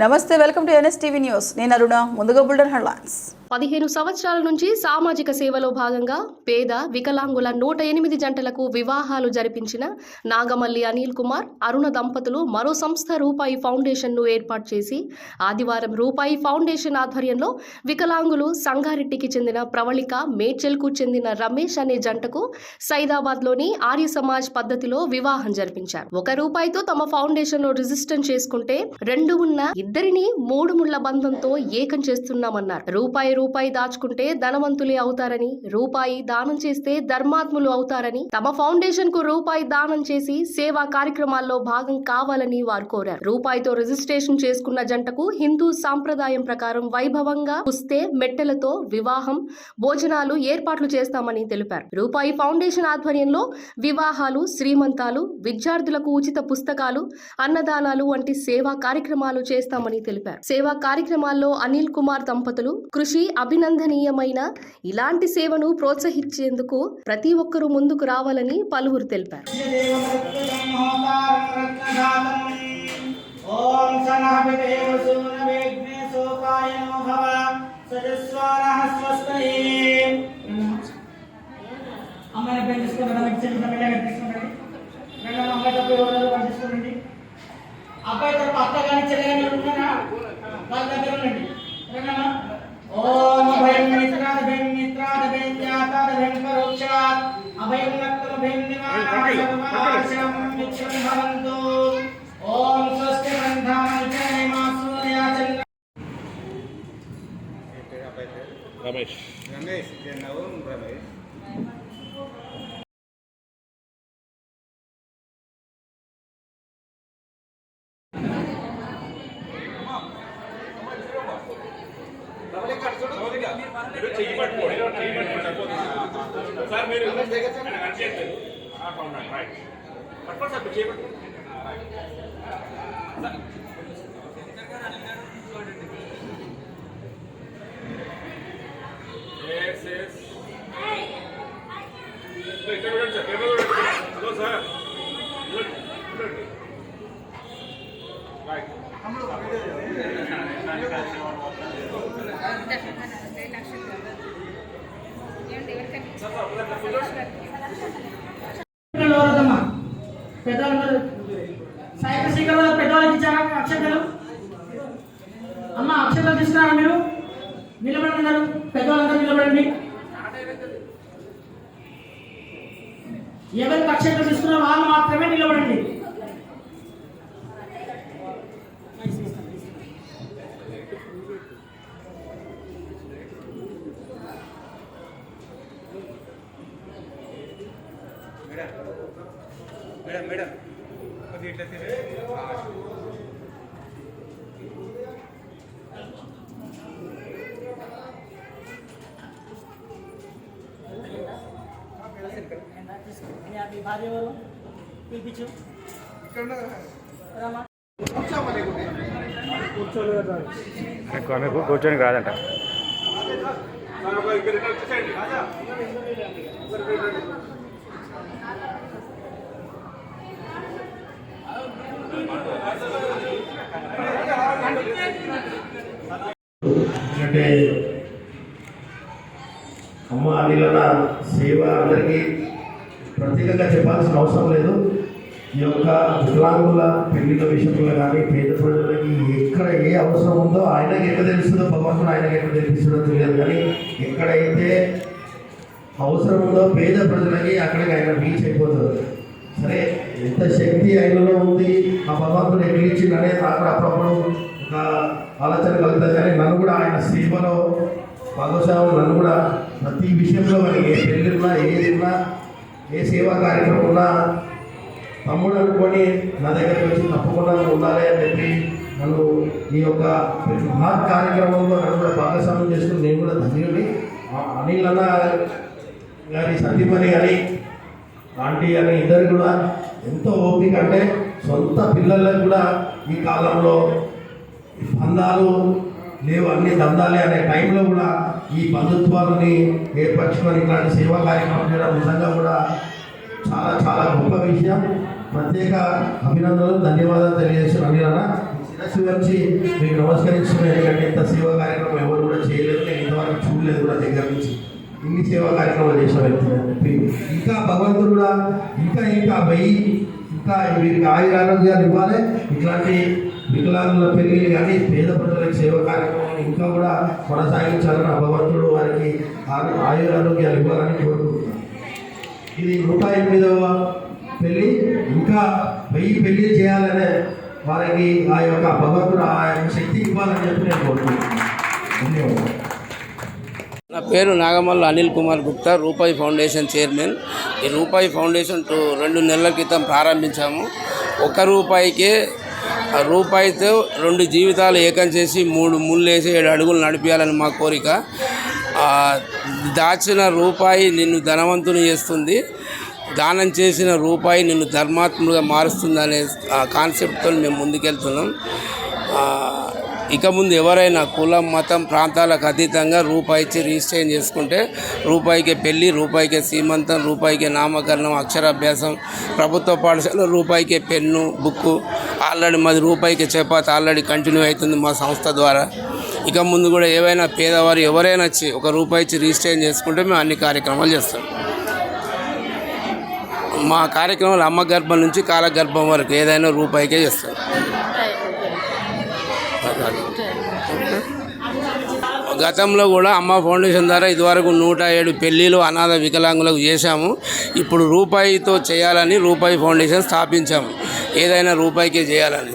నమస్తే welcome to NSTV news. నేను అరుణ ముందుగా బుల్డన్ హెడ్లైన్స్. పదిహేను సంవత్సరాల నుంచి సామాజిక సేవలో భాగంగా పేద వికలాంగుల నూట ఎనిమిది జంటలకు వివాహాలు జరిపించిన నాగమల్లి అనిల్ కుమార్ అరుణ దంపతులు మరో సంస్థ రూపాయి ఫౌండేషన్ను ఏర్పాటు చేసి ఆదివారం రూపాయి ఫౌండేషన్ ఆధ్వర్యంలో వికలాంగులు సంగారెడ్డికి చెందిన ప్రవళిక మేడ్చల్కు చెందిన రమేష్ అనే జంటకు సైదాబాద్లోని ఆర్య సమాజ్ పద్ధతిలో వివాహం జరిపించారు. ఒక రూపాయితో తమ ఫౌండేషన్లో రిజిస్టర్ చేసుకుంటే రెండు ఉన్న ఇద్దరిని మూడు ముళ్ళ బంధంతో ఏకం చేస్తున్నామన్నారు. రూపాయి రూపాయి దాచుకుంటే ధనవంతులే అవుతారని రూపాయి దానం చేస్తే ధర్మాత్ములు అవుతారని తమ ఫౌండేషన్కు రూపాయి దానం చేసి సేవా కార్యక్రమాల్లో భాగం కావాలని వారు కోరారు. రూపాయితో రిజిస్ట్రేషన్ చేసుకున్న జంటకు హిందూ సాంప్రదాయం ప్రకారం వైభవంగా పుస్తే మెట్టెలతో వివాహం భోజనాలు ఏర్పాట్లు చేస్తామని తెలిపారు. రూపాయి ఫౌండేషన్ ఆధ్వర్యంలో వివాహాలు శ్రీమంతాలు విద్యార్థులకు ఉచిత పుస్తకాలు అన్నదానాలు వంటి సేవా కార్యక్రమాలు చేస్తామని తెలిపారు. సేవా కార్యక్రమాల్లో అనిల్ కుమార్ దంపతులు కృషి అభినందనీయమైన ఇలాంటి సేవను ప్రోత్సహించేందుకు ప్రతి ఒక్కరూ ముందుకు రావాలని పలువురు తెలిపారు. ఓం అమ్మాయిని పెళ్ళి తీసుకుంటారా మీకు చిన్న పిల్లగా తీసుకుంటారు రెండు అమ్మాయి తప్ప ఎవరు పంపించుకోండి అబ్బాయి తప్ప అత్త కానీ చెల్లె కానీ ఉన్నారా? వాళ్ళ దగ్గర ఉండండి. రెండమ్మా ఓం అభయం మిత్రాద భయం మిత్రాద భయం జ్ఞాతాద భయం పరోక్షాత్. అభయం నక్తమ భయం నివారణ భవంతు. ఓం స్వస్తి బంధాని మాసూర్యా చంద్ర. రమేష్. రమేష్. రమేష్. చెయ్యి పట్టుకోండి చెయ్యి పట్టుకోండి. సార్ మీరు అవునా, రైట్. పట్టుకోండి సార్ చెయ్యి పట్టుకోండి. సార్. Yes, yes. ఇక్కడ చూడండి సార్, కెమెరా చూడండి. Hello sir. రైట్. పెద్దవాళ్ళు సైకిల్ స్టిక్కర్ పెద్దవాళ్ళకి ఇచ్చారా అక్షతలు అమ్మ అక్షతలు తీసుకున్నారా మీరు నిలబడుతున్నారు పెద్దవాళ్ళందరూ నిలబడండి ఎవరికి అక్షతలు తీసుకున్నారో వాళ్ళు మాత్రమే నిలబడండి. మేడం మేడం కొద్దిగా ఇట్లా తిరిగి మీ భార్య ఎవరు పిలిపించు రామా ఆమెకు కూర్చొని ఇక్కడ అంటే అమ్మ అనిలన సేవ అందరికీ ప్రత్యేకంగా చెప్పాల్సిన అవసరం లేదు. ఈ యొక్క వికలాంగుల పెళ్ళిళ్ళ విషయంలో కానీ పేద ప్రజలకి ఎక్కడ ఏ అవసరం ఉందో ఆయనకి ఎక్కడ తెలుస్తుందో భగవంతుడు ఆయనకి ఎక్కడ తెలుస్తుందో తెలియదు. కానీ ఎక్కడైతే అవసరం ఉందో పేద ప్రజలకి అక్కడికి ఆయన రీచ్ అయిపోతుంది సరే ఎంత శక్తి ఆయనలో ఉంది ఆ భగవంతుడు ఎక్కడ అనేది నాకు అప్పుడప్పుడు ఒక ఆలోచన కలుగుతుంది. కానీ నన్ను కూడా ఆయన సేవలో భాగస్వామి నన్ను కూడా ప్రతి విషయంలో మనకి ఏ పెళ్ళి ఉన్నా ఏది ఉన్నా ఏ సేవా కార్యక్రమం ఉన్నా తమ్ముడు అనుకొని నా దగ్గరకు వచ్చి తప్పకుండా ఉండాలి అని చెప్పి నన్ను ఈ యొక్క మహత్ కార్యక్రమంలో నన్ను కూడా భాగస్వామ్యం చేసుకుని నేను కూడా ధన్యుడి అనిల్ అన్న గారి సందీప్ అని ఆంటీ అని ఇద్దరు కూడా ఎంతో ఓపిక అంటే సొంత పిల్లలకు కూడా ఈ కాలంలో పందాలు లేవు అన్ని దందాలే అనే టైంలో కూడా ఈ బంధుత్వాలని ఏర్పరచుకొని ఇట్లాంటి సేవా కార్యక్రమం చేయడం నిజంగా కూడా చాలా చాలా గొప్ప విషయం. ప్రత్యేక అభినందనలు ధన్యవాదాలు తెలియజేస్తున్నాను. అన్న శిరస్సు వచ్చి మీకు నమస్కరిస్తున్నాను ఎందుకంటే ఇంత సేవా ఇన్ని సేవా కార్యక్రమాలు చేసిన వ్యక్తి ఇంకా భగవంతుడు కూడా ఇంకా ఇంకా వెయ్యి ఇంకా వీరికి ఆయుర ఆరోగ్యాలు ఇవ్వాలి. ఇట్లాంటి వికలాంగుల పెళ్ళి కానీ పేద ప్రజలకు సేవ కార్యక్రమాలు ఇంకా కూడా కొనసాగించాలని ఆ భగవంతుడు వారికి ఆ- ఆయుర ఆరోగ్యాలు ఇవ్వాలని కోరుకుంటున్నాను. ఇది నూట ఎనిమిదవ పెళ్ళి ఇంకా వెయ్యి పెళ్ళి చేయాలనే వారికి ఆ యొక్క భగవంతుడు ఆ యొక్క శక్తి ఇవ్వాలని చెప్పి నేను కోరుకుంటున్నాను. ధన్యవాదాలు. పేరు నాగమల్ల అనిల్ కుమార్ గుప్తా రూపాయి ఫౌండేషన్ చైర్మన్. ఈ రూపాయి ఫౌండేషన్ టూ రెండు నెలల క్రితం ప్రారంభించాము. ఒక రూపాయికే రూపాయితో రెండు జీవితాలు ఏకం చేసి మూడు ముళ్ళు వేసి ఏడు అడుగులు నడిపించాలని మా కోరిక. దాచిన రూపాయి నిన్ను ధనవంతుని చేస్తుంది. దానం చేసిన రూపాయి నిన్ను ధర్మాత్ముడుగా మారుస్తుంది అనే కాన్సెప్ట్తో మేము ముందుకెళ్తున్నాం. ఇక ముందు ఎవరైనా కులం మతం ప్రాంతాలకు అతీతంగా రూపాయి ఇచ్చి రిజిస్ట్రేషన్ చేసుకుంటే రూపాయికి పెళ్ళి రూపాయికి సీమంతం రూపాయికి నామకరణం అక్షరాభ్యాసం ప్రభుత్వ పాఠశాలలో రూపాయికే పెన్ను బుక్కు ఆల్రెడీ మాది రూపాయికి చపాతి ఆల్రెడీ కంటిన్యూ అవుతుంది మా సంస్థ ద్వారా. ఇక ముందు కూడా ఏవైనా పేదవారు ఎవరైనా వచ్చి ఒక రూపాయి ఇచ్చి రిజిస్ట్రేషన్ చేసుకుంటే మేము అన్ని కార్యక్రమాలు చేస్తాం. మా కార్యక్రమాలు అమ్మ గర్భం నుంచి కాలగర్భం వరకు ఏదైనా రూపాయికే చేస్తాం. గతంలో కూడా అమ్మ ఫౌండేషన్ ద్వారా ఇదివరకు నూట ఏడు పెళ్ళిళ్ళు అనాథ వికలాంగులకు చేశాము. ఇప్పుడు రూపాయితో చేయాలని రూపాయి ఫౌండేషన్ స్థాపించాము. ఏదైనా రూపాయికే చేయాలని.